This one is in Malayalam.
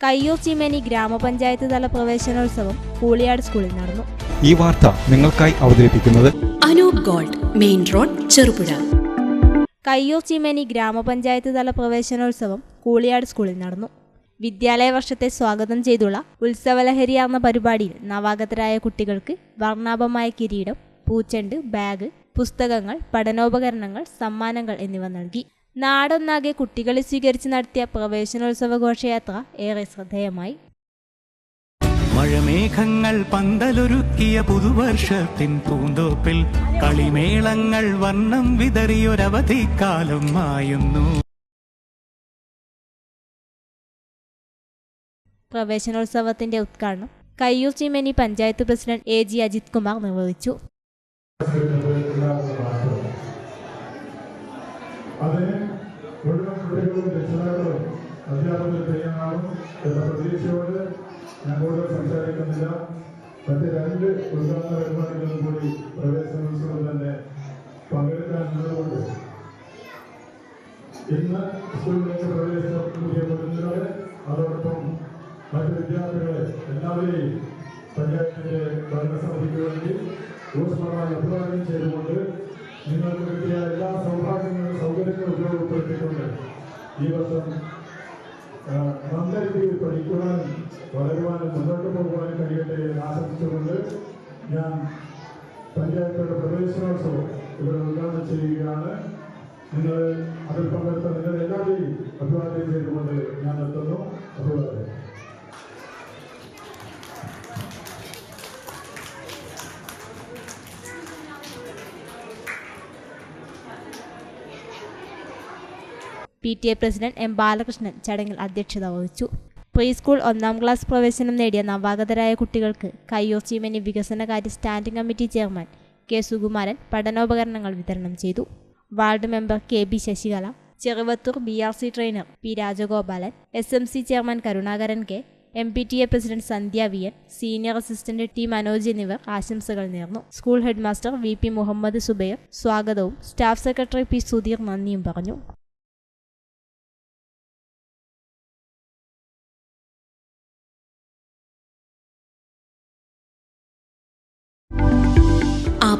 കയ്യൂർ ചിമേനി ഗ്രാമപഞ്ചായത്ത് തല പ്രവേശനോത്സവം കൂളിയാട് സ്കൂളിൽ നടന്നു. ഈ വാർത്ത നിങ്ങൾക്കായി അവതരിപ്പിക്കുന്നത് Anoop gold main road Cherupuzha. Kayyur Cheemeni ഗ്രാമപഞ്ചായത്ത് തല പ്രവേശനോത്സവം കൂളിയാട് സ്കൂളിൽ നടന്നു. വിദ്യാലയ വർഷത്തെ സ്വാഗതം ചെയ്തുള്ള ഉത്സവലഹരിയാർന്ന പരിപാടിയിൽ നവാഗതരായ കുട്ടികൾക്ക് വർണാഭമായ കിരീടം പൂച്ചെണ്ട് ബാഗ് പുസ്തകങ്ങൾ പഠനോപകരണങ്ങൾ സമ്മാനങ്ങൾ എന്നിവ നൽകി. നാടൊന്നാകെ കുട്ടികളെ സ്വീകരിച്ച് നടത്തിയ പ്രവേശനോത്സവ ഘോഷയാത്ര ഏറെ ശ്രദ്ധേയമായി. മഴമേഘങ്ങൾ പന്തലൊരുക്കിയ പുതുവർഷത്തിൻ പൂന്തോപ്പിൽ കളിമേളങ്ങൾ വർണം വിതറിയൊരവധിക്കാലം മായുന്നു. പ്രവേശനോത്സവത്തിന്റെ ഉദ്ഘാടനം Kayyur Cheemeni panchayat president A G Ajith Kumar നിർവഹിച്ചു. അതിന് മുഴുവൻ കുട്ടികളും രക്ഷിതാക്കളും അധ്യാപകരും തയ്യാറാവും എന്ന പ്രതീക്ഷയോട് ഞാൻ കൂടുതൽ സംസാരിക്കുന്നില്ല. മറ്റ് രണ്ട് ഉദ്ഘാടന പരിപാടികളും കൂടി പ്രവേശനോത്സവം തന്നെ പങ്കെടുക്കാനുള്ളതുകൊണ്ട് ഇന്ന് സ്കൂളിലേക്ക് പ്രവേശനം ചെയ്യപ്പെടുന്നവരെ അതോടൊപ്പം മറ്റ് വിദ്യാർത്ഥികളെ എല്ലാവരെയും പഞ്ചായത്തിന്റെ ഭരണസമിതിക്ക് വേണ്ടി ഊഷ്മമായി അഭിവാദ്യം ചെയ്തുകൊണ്ട് നിങ്ങൾക്ക് കിട്ടിയ എല്ലാ സൗഭാഗ്യങ്ങളും സൗകര്യങ്ങളും ഉപയോഗപ്പെടുത്തിക്കൊണ്ട് ഈ വർഷം നല്ല രീതിയിൽ പഠിക്കുവാനും വളരുവാനും മുന്നോട്ട് പോകുവാനും കഴിയട്ടെ എന്ന് ആശംസിച്ചുകൊണ്ട് ഞാൻ പഞ്ചായത്തുകളുടെ പ്രവേശനോത്സവം ഇവിടെ ഉദ്ഘാടനം ചെയ്യുകയാണ്. നിങ്ങൾ അതിൽ പങ്കെടുത്ത നിങ്ങൾ എല്ലാവരെയും അഭിവാദ്യം ചെയ്തുകൊണ്ട് ഞാൻ നിർത്തുന്നു. P T A president M Balakrishnan ചടങ്ങിൽ അധ്യക്ഷത വഹിച്ചു. പ്രീ സ്കൂൾ ഒന്നാം ക്ലാസ് പ്രവേശനം നേടിയ നവാഗതരായ കുട്ടികൾക്ക് കയ്യോ ചീമനി വികസനകാര്യ standing committee chairman K Sukumaran പഠനോപകരണങ്ങൾ വിതരണം ചെയ്തു. Ward member K B Sasikala Cheruvathur B R C trainer P Rajagopalan S M C chairman Karunakaran K M P T A president Sandhya V N senior assistant T Manoj എന്നിവർ ആശംസകൾ നേർന്നു. School headmaster V P Muhammad Subair സ്വാഗതവും സ്റ്റാഫ് സെക്രട്ടറി പി സുധീർ നന്ദിയും പറഞ്ഞു.